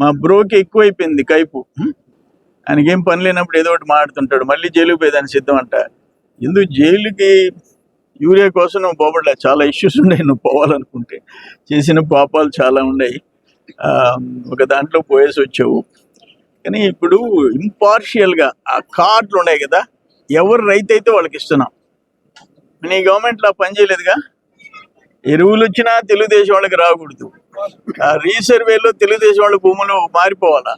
మా బ్రోకి ఎక్కువైపోయింది కైపు. ఆయనకేం పని లేనప్పుడు ఏదో ఒకటి మాడుతుంటాడు మళ్ళీ జైలుకి పోయేదాన్ని సిద్ధం అంట. ఎందుకు జైలుకి యూరియా కోసం నువ్వు పోబడలే? చాలా ఇష్యూస్ ఉన్నాయి నువ్వు పోవాలనుకుంటే. చేసిన పాపాలు చాలా ఉన్నాయి. ఆ, ఒక దాంట్లో పోయేసి వచ్చావు. కానీ ఇప్పుడు ఇంపార్షియల్గా ఆ కార్డులు ఉన్నాయి కదా ఎవరు రైతు అయితే వాళ్ళకి ఇస్తున్నాం. నీ గవర్నమెంట్లో పని చేయలేదుగా? ఎరువులు వచ్చినా తెలుగుదేశం వాళ్ళకి రాకూడదు. ఆ రీసర్వేలో తెలుగుదేశం వాళ్ళ భూములు మారిపోవాలా?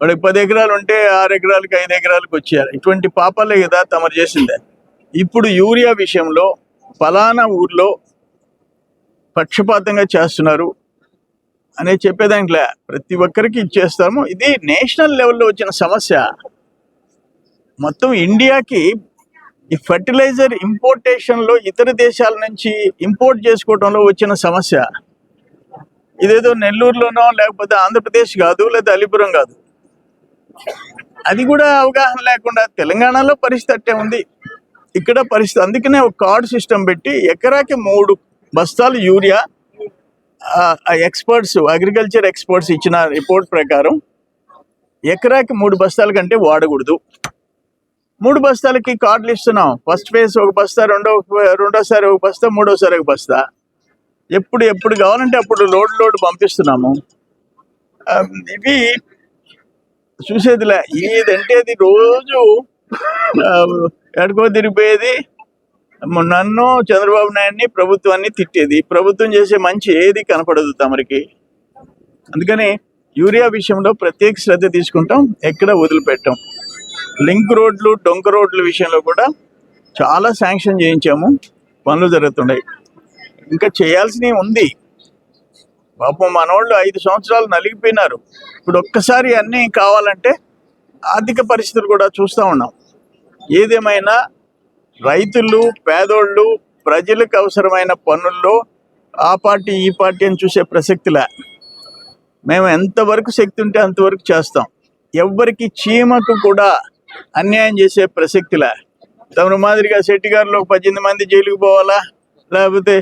వాళ్ళకి పది ఎకరాలు ఉంటే ఆరు ఎకరాలకి ఐదు ఎకరాలకు వచ్చేయాలి. ఇటువంటి పాపాలే కదా తమరు చేసిందే. ఇప్పుడు యూరియా విషయంలో ఫలానా ఊర్లో పక్షపాతంగా చేస్తున్నారు అనే చెప్పేదాంట్లే. ప్రతి ఒక్కరికి ఇచ్చేస్తాము. ఇది నేషనల్ లెవెల్లో వచ్చిన సమస్య. మొత్తం ఇండియాకి ఈ ఫర్టిలైజర్ ఇంపోర్టేషన్లో ఇతర దేశాల నుంచి ఇంపోర్ట్ చేసుకోవడంలో వచ్చిన సమస్య. ఇదేదో నెల్లూరులోనో లేకపోతే ఆంధ్రప్రదేశ్ కాదు లేదా అలీపురం కాదు. అది కూడా అవగాహన లేకుండా తెలంగాణలో పరిస్థితి అట్టే ఉంది. ఇక్కడ పరిస్థితి అందుకనే ఒక కార్డ్ సిస్టమ్ పెట్టి ఎకరాకి మూడు బస్తాలు యూరియా ఎక్స్పర్ట్స్ అగ్రికల్చర్ ఎక్స్పర్ట్స్ ఇచ్చిన రిపోర్ట్ ప్రకారం ఎకరాకి మూడు బస్తాల కంటే వాడకూడదు. మూడు బస్తాలకి కార్డులు ఇస్తున్నాం. ఫస్ట్ ఫేజ్ ఒక బస్తా రెండో రెండోసారి ఒక బస్తా మూడోసారి ఒక బస్తా. ఎప్పుడు ఎప్పుడు కావాలంటే అప్పుడు లోడ్ లోడ్ పంపిస్తున్నాము. ఇవి చూసేదిలే. ఏదంటే అది రోజు ఆ, తిరిగిపోయేది. నన్ను చంద్రబాబు నాయుడిని ప్రభుత్వాన్ని తిట్టేది. ప్రభుత్వం చేసే మంచి ఏది కనపడదు తమరికి. అందుకని యూరియా విషయంలో ప్రత్యేక శ్రద్ధ తీసుకుంటాం. ఎక్కడ వదిలిపెట్టాం. లింక్ రోడ్లు డొంక రోడ్ల విషయంలో కూడా చాలా శాంక్షన్ చేయించాము. పనులు జరుగుతున్నాయి ఇంకా చేయాల్సినవి ఉంది. పాపం మనవాళ్ళు ఐదు సంవత్సరాలు నలిగిపోయినారు. ఇప్పుడు ఒక్కసారి అన్నీ కావాలంటే ఆర్థిక పరిస్థితులు కూడా చూస్తూ ఉన్నాం. ఏదేమైనా రైతులు పేదోళ్ళు ప్రజలకు అవసరమైన పనుల్లో ఆ పార్టీ ఈ పార్టీ అని చూసే ప్రసక్తిలా. మేము ఎంతవరకు శక్తి ఉంటే అంతవరకు చేస్తాం. ఎవ్వరికి చీమకు కూడా అన్యాయం చేసే ప్రసక్తిలా? తమను మాదిరిగా శెట్టి గారిలో ఒక పద్దెనిమిది మంది జైలుకి పోవాలా? లేకపోతే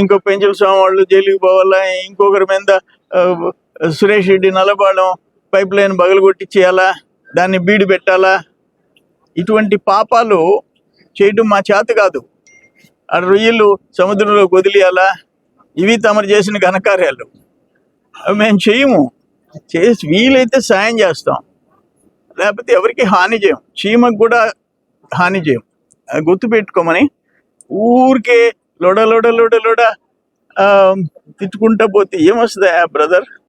ఇంకో పెంచుల స్వామి వాళ్ళు జైలుకి పోవాలా? ఇంకొకరి మీద సురేష్ రెడ్డి నల్లబాళం పైప్ లైన్ పగలగొట్టించేయాలా దాన్ని బీడు పెట్టాలా? ఇటువంటి పాపాలు చేయడం మా చేత కాదు. ఆ రొయ్యలు సముద్రంలో వదిలేయాలా ఇవి తమరు చేసిన ఘనకార్యాలు. అవి మేము చేయము. చేసి వీలైతే సాయం చేస్తాం. లేకపోతే ఎవరికి హాని చేయం. చీమకు కూడా హాని చేయం. గుర్తు గుర్తుపెట్టుకోమని ఊరికే లొడ లొడ లొడ లొడ ఆ, తిట్టుకుంటా పోతే ఏమొస్తుందా బ్రదర్